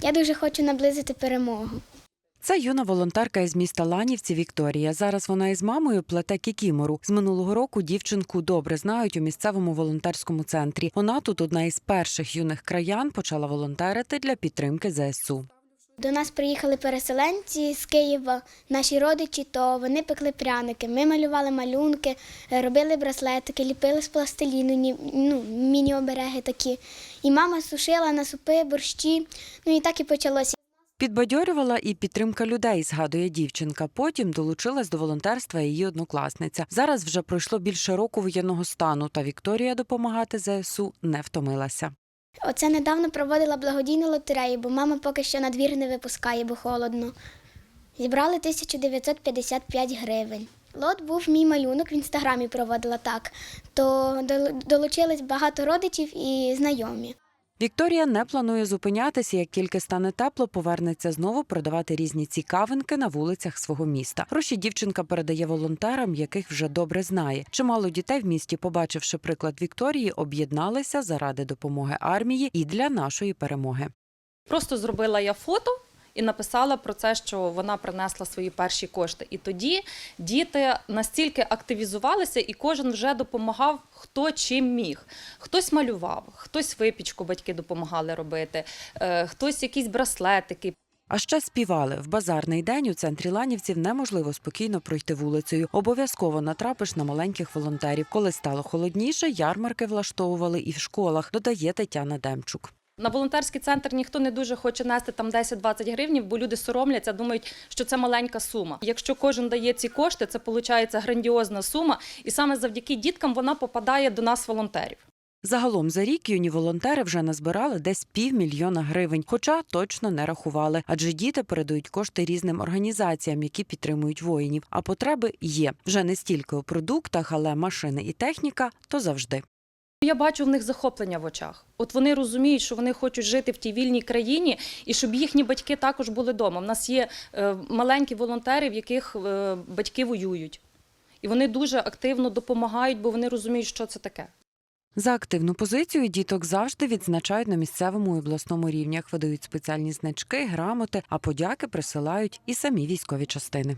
Я дуже хочу наблизити перемогу. Це юна волонтерка із міста Ланівці Вікторія. Зараз вона із мамою плете кікімору. З минулого року дівчинку добре знають у місцевому волонтерському центрі. Вона тут одна із перших юних краян почала волонтерити для підтримки ЗСУ. До нас приїхали переселенці з Києва, наші родичі, то вони пекли пряники. Ми малювали малюнки, робили браслетики, ліпили з пластиліну, ну, міні-обереги такі. І мама сушила на супи, борщі. Ну і так і почалося. Підбадьорювала і підтримка людей, згадує дівчинка. Потім долучилась до волонтерства її однокласниця. Зараз вже пройшло більше року воєнного стану, та Вікторія допомагати ЗСУ не втомилася. Оце недавно проводила благодійну лотерею, бо мама поки що на двір не випускає, бо холодно. Зібрали 1955 гривень. Лот був мій малюнок, в інстаграмі проводила так. То долучились багато родичів і знайомі. Вікторія не планує зупинятися, як тільки стане тепло, повернеться знову продавати різні цікавинки на вулицях свого міста. Гроші дівчинка передає волонтерам, яких вже добре знає. Чимало дітей в місті, побачивши приклад Вікторії, об'єдналися заради допомоги армії і для нашої перемоги. Просто зробила я фото і написала про це, що вона принесла свої перші кошти. І тоді діти настільки активізувалися, і кожен вже допомагав хто чим міг. Хтось малював, хтось випічку батьки допомагали робити, е, хтось якісь браслетики. А ще співали в базарний день у центрі Ланівців неможливо спокійно пройти вулицею. Обов'язково натрапиш на маленьких волонтерів. Коли стало холодніше, ярмарки влаштовували і в школах. Додає Тетяна Демчук. На волонтерський центр ніхто не дуже хоче нести там 10-20 гривень, бо люди соромляться, думають, що це маленька сума. Якщо кожен дає ці кошти, це виходить грандіозна сума, і саме завдяки діткам вона попадає до нас, волонтерів. Загалом за рік юні волонтери вже назбирали десь півмільйона гривень, хоча точно не рахували, адже діти передають кошти різним організаціям, які підтримують воїнів. А потреби є вже не стільки у продуктах, але машини і техніка то завжди. Я бачу в них захоплення в очах. От вони розуміють, що вони хочуть жити в тій вільній країні, і щоб їхні батьки також були вдома. У нас є е, маленькі волонтери, в яких е, батьки воюють. І вони дуже активно допомагають, бо вони розуміють, що це таке. За активну позицію діток завжди відзначають на місцевому і обласному рівнях, видають спеціальні значки, грамоти, а подяки присилають і самі військові частини.